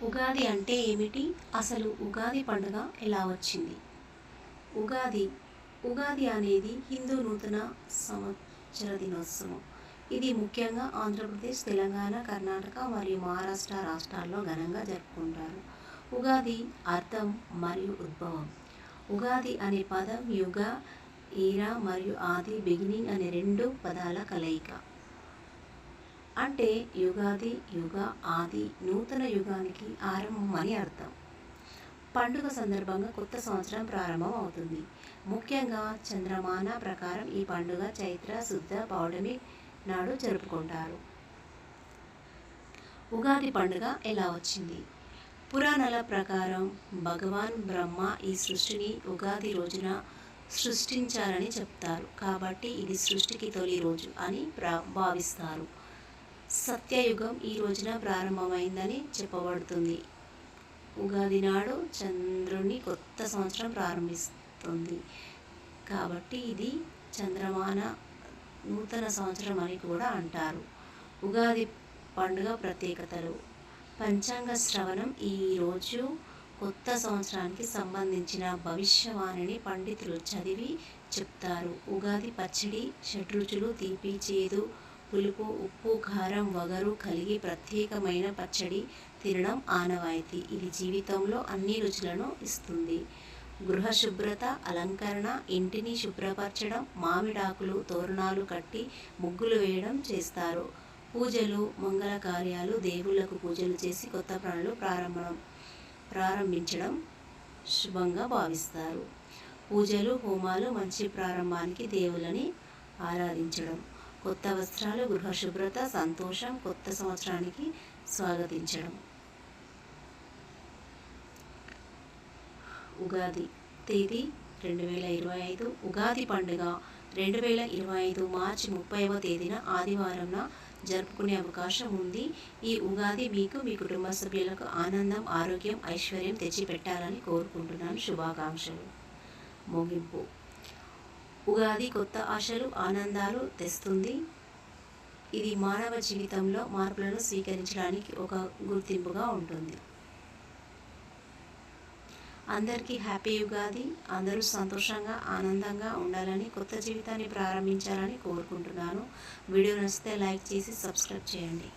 ఉగాది అంటే ఏమిటి? అసలు ఉగాది పండుగ ఎలా వచ్చింది? ఉగాది ఉగాది అనేది హిందూ నూతన సంవత్సర దినోత్సవం. ఇది ముఖ్యంగా ఆంధ్రప్రదేశ్ తెలంగాణ కర్ణాటక మరియు మహారాష్ట్ర రాష్ట్రాల్లో ఘనంగా జరుపుకుంటారు. ఉగాది అర్థం మరియు ఉద్భవం. ఉగాది అనే పదం యుగ ఈరా మరియు ఆది బిగినింగ్ అనే రెండు పదాల కలయిక. అంటే యుగాది యుగ ఆది నూతన యుగానికి ఆరంభం అని అర్థం. పండుగ సందర్భంగా కొత్త సంవత్సరం ప్రారంభం అవుతుంది. ముఖ్యంగా చంద్రమాన ప్రకారం ఈ పండుగ చైత్ర శుద్ధ పౌర్ణమి నాడు జరుపుకుంటారు. ఉగాది పండుగ ఎలా వచ్చింది? పురాణాల ప్రకారం భగవాన్ బ్రహ్మ ఈ సృష్టిని ఉగాది రోజున సృష్టించారని చెప్తారు. కాబట్టి ఇది సృష్టికి తొలి రోజు అని భావిస్తారు. సత్యయుగం ఈ రోజున ప్రారంభమైందని చెప్పబడుతుంది. ఉగాది నాడు చంద్రుని కొత్త సంవత్సరం ప్రారంభిస్తుంది. కాబట్టి ఇది చంద్రమాన నూతన సంవత్సరం అని కూడా అంటారు. ఉగాది పండుగ ప్రత్యేకతలు. పంచాంగ శ్రవణం ఈరోజు కొత్త సంవత్సరానికి సంబంధించిన భవిష్యవాణిని పండితులు చదివి చెప్తారు. ఉగాది పచ్చడి షడ్రుచులు తీపి చేదు పులుపు ఉప్పు కారం వగరు కలిగి ప్రత్యేకమైన పచ్చడి తినడం ఆనవాయితీ. ఇది జీవితంలో అన్ని రుచులను ఇస్తుంది. గృహ శుభ్రత అలంకరణ ఇంటిని శుభ్రపరచడం మామిడాకులు తోరణాలు కట్టి ముగ్గులు వేయడం చేస్తారు. పూజలు మంగళ కార్యాలు దేవుళ్ళకు పూజలు చేసి కొత్త పనులు ప్రారంభం ప్రారంభించడం శుభంగా భావిస్తారు. పూజలు హోమాలు మంచి ప్రారంభానికి దేవుళ్ళని ఆరాధించడం. కొత్త వస్త్రాలు గృహ శుభ్రత సంతోషం కొత్త సంవత్సరానికి స్వాగతించడం. ఉగాది తేదీ రెండు వేల ఇరవై ఐదు ఉగాది పండుగ రెండు వేల ఇరవై ఐదు మార్చి ముప్పైవ తేదీన ఆదివారంన జరుపుకునే అవకాశం ఉంది. ఈ ఉగాది మీకు మీ కుటుంబ సభ్యులకు ఆనందం ఆరోగ్యం ఐశ్వర్యం తెచ్చిపెట్టాలని కోరుకుంటున్నాను. శుభాకాంక్షలు. ముగింపు. ఉగాది కొత్త ఆశలు ఆనందాలు తెస్తుంది. ఇది మానవ జీవితంలో మార్పులను స్వీకరించడానికి ఒక గుర్తింపుగా ఉంటుంది. అందరికీ హ్యాపీ ఉగాది. అందరూ సంతోషంగా ఆనందంగా ఉండాలని కొత్త జీవితాన్ని ప్రారంభించాలని కోరుకుంటున్నాను. వీడియో నచ్చితే లైక్ చేసి సబ్స్క్రైబ్ చేయండి.